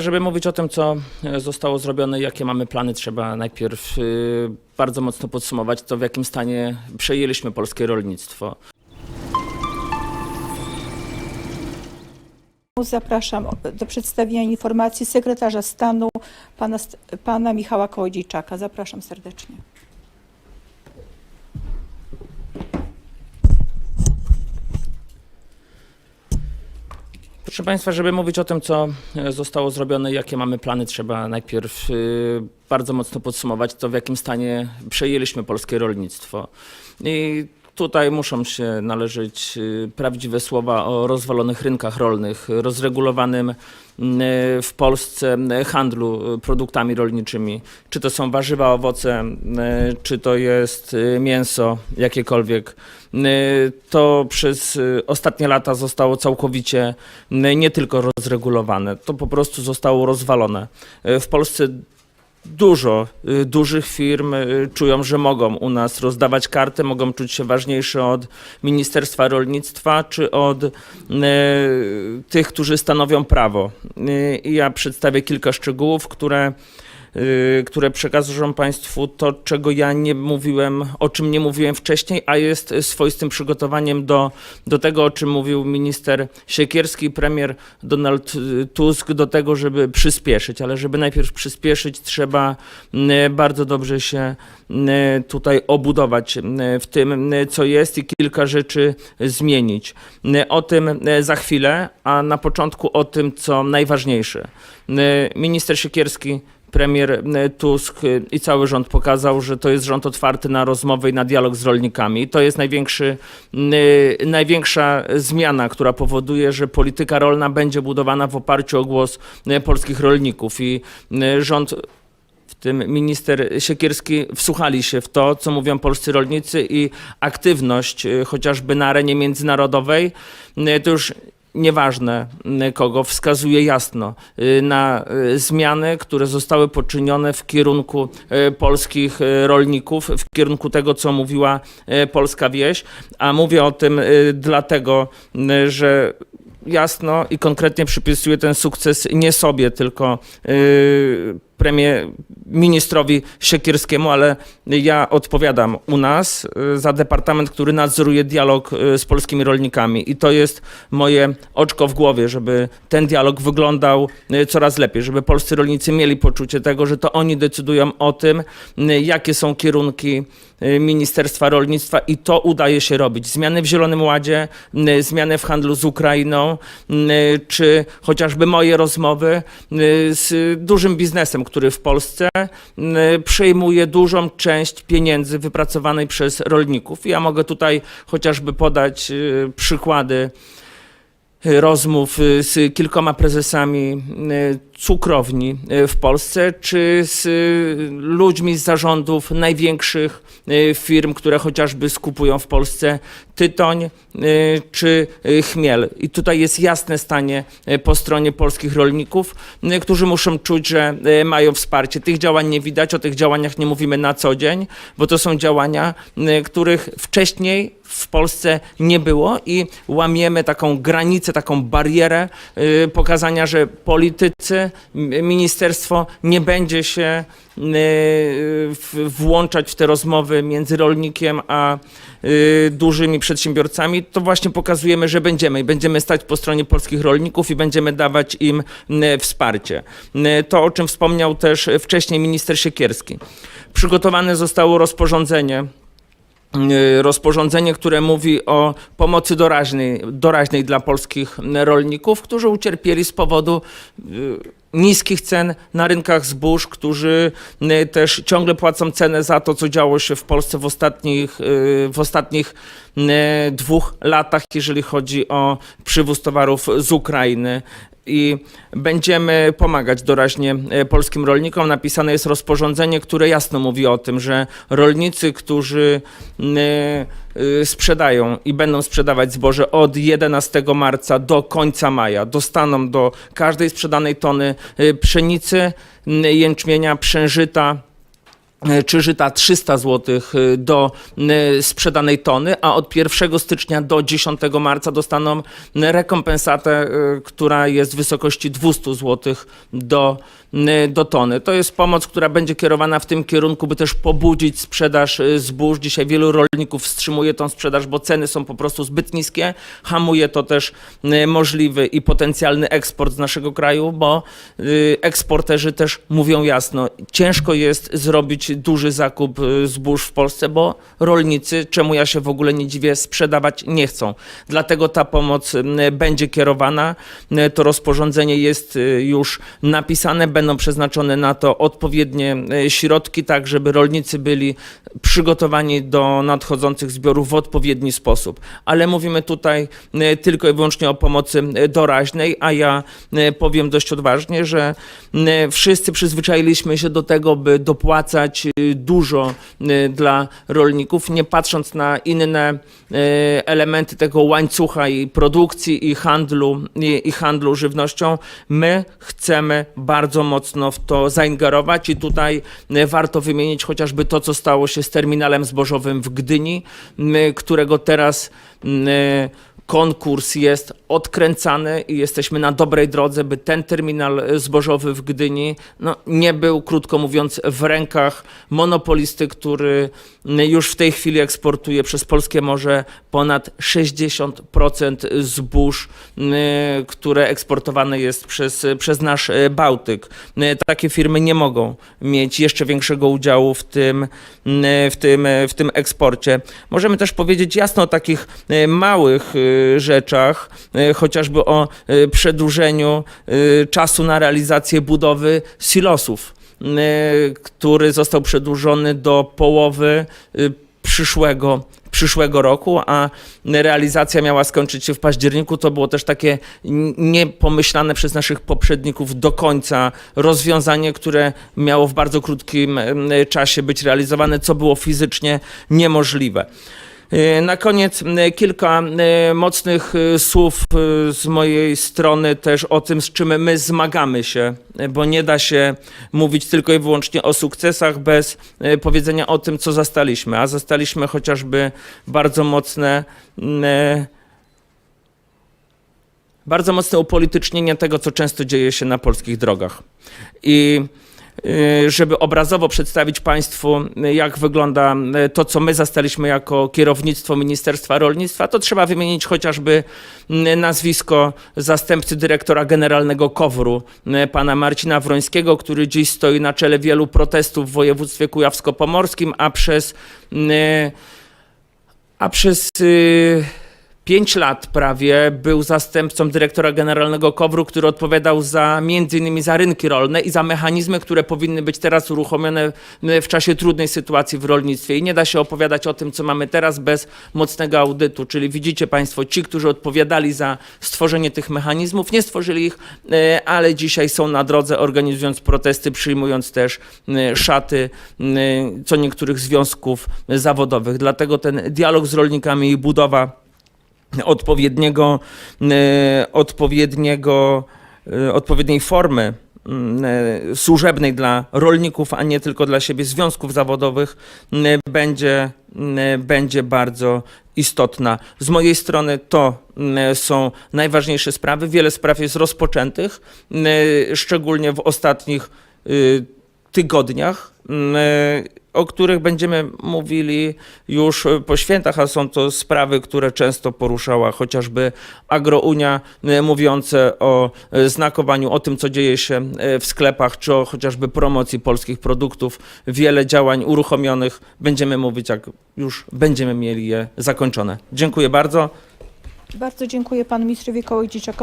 Żeby mówić o tym, co e, zostało zrobione, jakie mamy plany, trzeba najpierw e, bardzo mocno podsumować to, w jakim stanie przejęliśmy polskie rolnictwo. Zapraszam do przedstawienia informacji sekretarza stanu pana, pana Michała Kołodziejczaka. Zapraszam serdecznie. Proszę Państwa, żeby mówić o tym, co e, zostało zrobione, jakie mamy plany, trzeba najpierw e, bardzo mocno podsumować to, w jakim stanie przejęliśmy polskie rolnictwo. I tutaj muszą się należeć e, prawdziwe słowa o rozwalonych rynkach rolnych, rozregulowanym m, w Polsce handlu produktami rolniczymi. Czy to są warzywa, owoce, czy to jest mięso jakiekolwiek. To przez ostatnie lata zostało całkowicie nie tylko rozregulowane, to po prostu zostało rozwalone. W Polsce dużo y, dużych firm y, czują, że mogą u nas rozdawać karty, mogą czuć się ważniejsze od Ministerstwa Rolnictwa czy od y, tych, którzy stanowią prawo. Y, ja przedstawię kilka szczegółów, które które przekażą Państwu to, czego ja nie mówiłem, o czym nie mówiłem wcześniej, a jest swoistym przygotowaniem do, do tego, o czym mówił minister Siekierski, premier Donald y, Tusk, do tego, żeby przyspieszyć. Ale żeby najpierw przyspieszyć, trzeba y, bardzo dobrze się y, tutaj obudować y, w tym, y, co jest i kilka rzeczy zmienić. Y, O tym y, za chwilę, a na początku o tym, co najważniejsze. Y, Minister Siekierski premier e, Tusk e, i cały rząd pokazał, że to jest rząd otwarty na rozmowę i na dialog z rolnikami. To jest największy, e, największa zmiana, która powoduje, że polityka rolna będzie budowana w oparciu o głos polskich rolników i rząd w tym minister Siekierski wsłuchali się w to, co mówią polscy rolnicy i aktywność chociażby na arenie międzynarodowej, to już nieważne kogo, wskazuje jasno y, na y, zmiany, które zostały poczynione w kierunku y, polskich rolników, w kierunku tego, co mówiła polska wieś, a mówię o tym dlatego, że jasno i konkretnie przypisuję ten sukces nie sobie, tylko premie ministrowi Siekierskiemu, ale ja odpowiadam u nas y, za departament, który nadzoruje dialog y, z polskimi rolnikami. I to jest moje oczko w głowie, żeby ten dialog wyglądał y, coraz lepiej, żeby polscy rolnicy mieli poczucie tego, że to oni decydują o tym, jakie są kierunki Ministerstwa Rolnictwa i to udaje się robić. Zmiany w Zielonym Ładzie, y, zmiany w handlu z Ukrainą, y, czy chociażby moje rozmowy y, z dużym biznesem, który w Polsce y, przejmuje dużą część pieniędzy wypracowanej przez rolników. Ja mogę tutaj chociażby podać y, przykłady y, rozmów y, z kilkoma prezesami y, cukrowni y, w Polsce, czy z ludźmi z zarządów największych firm, które chociażby skupują w Polsce tytoń y, czy y, chmiel. I tutaj jest jasne stanie y, po stronie polskich rolników, którzy muszą czuć, że mają wsparcie. Tych działań nie widać, o tych działaniach nie mówimy na co dzień, bo to są działania, których wcześniej w Polsce nie było i łamiemy taką granicę, taką barierę pokazania, że politycy, ministerstwo nie będzie się włączać w te rozmowy między rolnikiem a dużymi przedsiębiorcami, to właśnie pokazujemy, że będziemy i będziemy stać po stronie polskich rolników i będziemy dawać im wsparcie. To, o czym wspomniał też wcześniej minister Siekierski. Przygotowane zostało rozporządzenie rozporządzenie, które mówi o pomocy doraźnej, doraźnej dla polskich rolników, którzy ucierpieli z powodu y, niskich cen na rynkach zbóż, którzy y, też ciągle płacą cenę za to, co działo się w Polsce w ostatnich, y, w ostatnich y, dwóch latach, jeżeli chodzi o przywóz towarów z Ukrainy i będziemy pomagać doraźnie e, polskim rolnikom. Napisane jest rozporządzenie, które jasno mówi o tym, że rolnicy, którzy m, e, sprzedają i będą sprzedawać zboże od 11 marca do końca maja, dostaną do każdej sprzedanej tony e, pszenicy, jęczmienia, przężyta, e, czy żyta 300 zł do e, sprzedanej tony, a od 1 stycznia do 10 marca dostaną rekompensatę, e, która jest w wysokości 200 zł do, e, do tony. To jest pomoc, która będzie kierowana w tym kierunku, by też pobudzić sprzedaż e, zbóż. Dzisiaj wielu rolników wstrzymuje tą sprzedaż, bo ceny są po prostu zbyt niskie. Hamuje to też e, możliwy i potencjalny eksport z naszego kraju, bo e, eksporterzy też mówią jasno, ciężko jest zrobić duży zakup e, zbóż w Polsce, bo rolnicy, czemu ja się w ogóle nie dziwię, sprzedawać nie chcą. Dlatego ta pomoc m, będzie kierowana. E, To rozporządzenie jest już napisane, będą przeznaczone na to odpowiednie środki, tak żeby rolnicy byli przygotowani do nadchodzących zbiorów w odpowiedni sposób. Ale mówimy tutaj tylko i wyłącznie o pomocy doraźnej, a ja powiem dość odważnie, że wszyscy przyzwyczailiśmy się do tego, by dopłacać e, dużo e, dla rolników, nie patrząc na inne e, elementy tego łańcucha i produkcji i handlu, i, i handlu żywnością. My chcemy bardzo mocno w to zaingerować i tutaj warto wymienić chociażby to, co stało się z terminalem zbożowym w Gdyni, którego teraz konkurs jest odkręcany i jesteśmy na dobrej drodze, by ten terminal zbożowy w Gdyni no, nie był, krótko mówiąc, w rękach monopolisty, który już w tej chwili eksportuje przez polskie morze ponad 60% zbóż, y, które eksportowane jest przez, przez nasz Bałtyk. Y, Takie firmy nie mogą mieć jeszcze większego udziału w tym, y, w tym, w tym eksporcie. Możemy też powiedzieć jasno o takich małych rzeczach, y, chociażby o y, przedłużeniu y, czasu na realizację budowy silosów, y, który został przedłużony do połowy y, przyszłego przyszłego roku, a realizacja miała skończyć się w październiku. To było też takie niepomyślane przez naszych poprzedników do końca rozwiązanie, które miało w bardzo krótkim czasie być realizowane, co było fizycznie niemożliwe. E, Na koniec kilka mocnych e, słów e, z mojej strony też o tym, z czym my zmagamy się, bo nie da się mówić tylko i wyłącznie o sukcesach bez powiedzenia o tym, co zastaliśmy. A zastaliśmy chociażby bardzo mocne. Bardzo mocne upolitycznienie tego, co często dzieje się na polskich drogach. I żeby obrazowo przedstawić Państwu, y, jak wygląda y, to, co my zastaliśmy jako kierownictwo Ministerstwa Rolnictwa, to trzeba wymienić chociażby y, nazwisko zastępcy dyrektora generalnego KOWR-u, y, pana Marcina Wrońskiego, który dziś stoi na czele wielu protestów w województwie kujawsko-pomorskim, a przez, y, a przez y, Pięć lat prawie był zastępcą dyrektora generalnego KOWR-u, który odpowiadał za między innymi za rynki rolne i za mechanizmy, które powinny być teraz uruchomione w czasie trudnej sytuacji w rolnictwie. I nie da się opowiadać o tym, co mamy teraz bez mocnego audytu. Czyli widzicie Państwo, ci, którzy odpowiadali za stworzenie tych mechanizmów, nie stworzyli ich, e, ale dzisiaj są na drodze, organizując protesty, przyjmując też e, szaty e, co niektórych związków zawodowych. Dlatego ten dialog z rolnikami i budowa odpowiedniego, e, odpowiedniego, e, odpowiedniej formy mm, e, służebnej dla rolników, a nie tylko dla siebie związków zawodowych m, będzie, m, będzie bardzo istotna. Z mojej strony to są najważniejsze sprawy. Wiele spraw jest rozpoczętych, szczególnie w ostatnich y, tygodniach, o których będziemy mówili już po świętach, a są to sprawy, które często poruszała chociażby Agrounia, e, mówiące o e, znakowaniu, o tym, co dzieje się e, w sklepach, czy o chociażby promocji polskich produktów. Wiele działań uruchomionych. Będziemy mówić, jak już będziemy mieli je zakończone. Dziękuję bardzo. Bardzo dziękuję panu ministrowi Kołodziejczakowi.